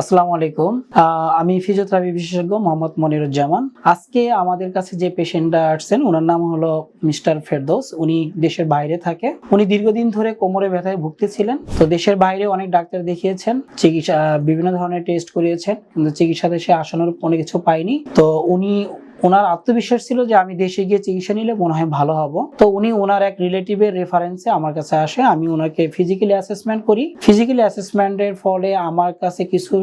আসসালামু আলাইকুম। আমি ফিজিওথেরাপি বিশেষজ্ঞ মোহাম্মদ মনিরুজ্জামান। আজকে আমাদের কাছে যে পেশেন্টটা আসছেন, ওনার নাম হলো মিস্টার ফেরদৌস। উনি দেশের বাইরে থাকে। উনি দীর্ঘদিন ধরে কোমরে ব্যথায় ভুগতেছিলেন। তো দেশের বাইরে অনেক ডাক্তার দেখিয়েছেন, চিকিৎসা, বিভিন্ন ধরনের টেস্ট করিয়েছেন, কিন্তু চিকিৎসাতে সে আসানোর কোনো কিছু পায়নি। তো উনি ওনার আত্মবিশ্বাস ছিল যে আমি দেশে গিয়ে চিকিৎসা নিলে মনে হয় ভালো হব। তো উনি ওনার এক রিলেটিভের রেফারেন্সে আমার কাছে আসে। আমি ওনাকে ফিজিক্যালি অ্যাসেসমেন্ট করি। ফিজিক্যালি অ্যাসেসমেন্টের ফলে আমার কাছে কিছু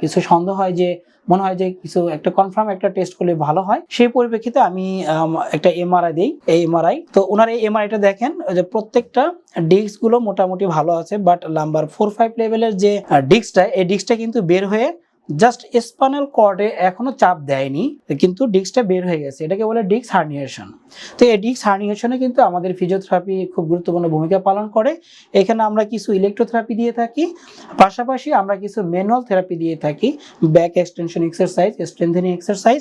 কিছু সন্দেহ হয় যে, মনে হয় যে কিছু একটা কনফার্ম একটা টেস্ট করলে ভালো হয়। সেই পরিপ্রেক্ষিতে আমি একটা এমআরআই দিই, এই এমআরআই তো ওনার এই এমআরআইটা দেখেন, যে প্রত্যেকটা ডিস্কগুলো মোটামুটি ভালো আছে বাট নাম্বার ফোর ফাইভ লেভেলের যে ডিস্কটা এই ডিস্কটা কিন্তু বের হয়ে জাস্ট স্পানাল কর্ডে এখনও চাপ দেয়নি, কিন্তু ডিস্কটা বের হয়ে গেছে, এটাকে বলে ডিস্ক হার্নিয়েশন। তো এই ডিস্ক হার্নিয়েশনে কিন্তু আমাদের ফিজিওথেরাপি খুব গুরুত্বপূর্ণ ভূমিকা পালন করে। এখানে আমরা কিছু ইলেকট্রোথেরাপি দিয়ে থাকি, পাশাপাশি আমরা কিছু ম্যানুয়াল থেরাপি দিয়ে থাকি, back extension exercise strengthening exercise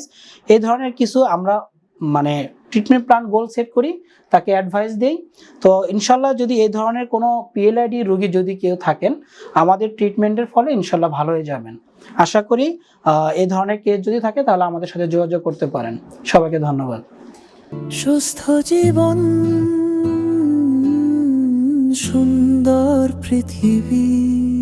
এই ধরনের কিছু আমরা মানে ট্রিটমেন্ট প্ল্যান গোল সেট করি, তাকে অ্যাডভাইস দেই। তো ইনশাল্লাহ যদি এই ধরনের কোনো পিএলআইডি রোগী যদি কেউ থাকেন, আমাদের ট্রিটমেন্টের ফলে ইনশাল্লাহ ভালো হয়ে যাবেন। আশা করি এই ধরনের কেস যদি থাকে তাহলে আমাদের সাথে যোগাযোগ করতে পারেন। সবাইকে ধন্যবাদ। সুস্থ জীবন, সুন্দর পৃথিবী।